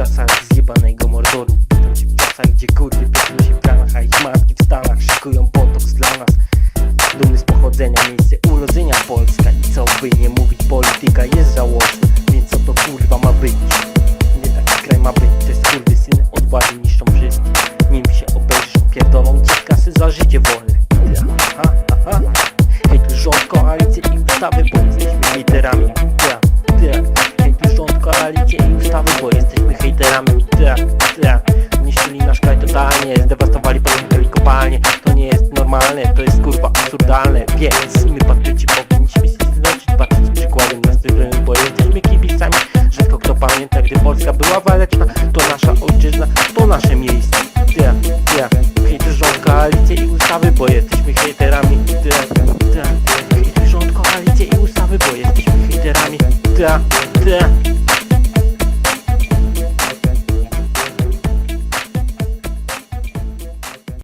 czasach zjebanego mordoru. W czasach, gdzie kurwy piszą się w ranach A ich matki w Stanach szykują botoks dla nas. Dumny z pochodzenia, miejsce urodzenia Polska. I co by nie mówić, polityka jest żałosna Więc co to kurwa ma być? Nie taki kraj ma być, te skurwy syny od władzy niszczą życie Nim się obejrzą, pierdolą ci kasy za życie wolne. Aha, aha Hej tu rząd, koalicję i ustawy, bo jesteśmy liderami Ja, ja. Hej tu rząd, koalicję jesteśmy hejterami Ja, ja Niszczyli nasz kraj totalnie, zdewastowali pamiętali kopalnie. To nie jest normalne, to jest kurwa absurdalne. Więc my patrzyci powinniśmy się zlecić Patrzeć przykładem na styl, bo jesteśmy kibicami. Rzadko kto pamięta, gdy Polska była waleczna To nasza ojczyzna, to nasze miejsce. Ja, ja Hejty rząd, koalicje i ustawy, bo jesteśmy hejterami. Ja, ja Hejty rząd, koalicje i ustawy, bo jesteśmy hejterami. Ja, ja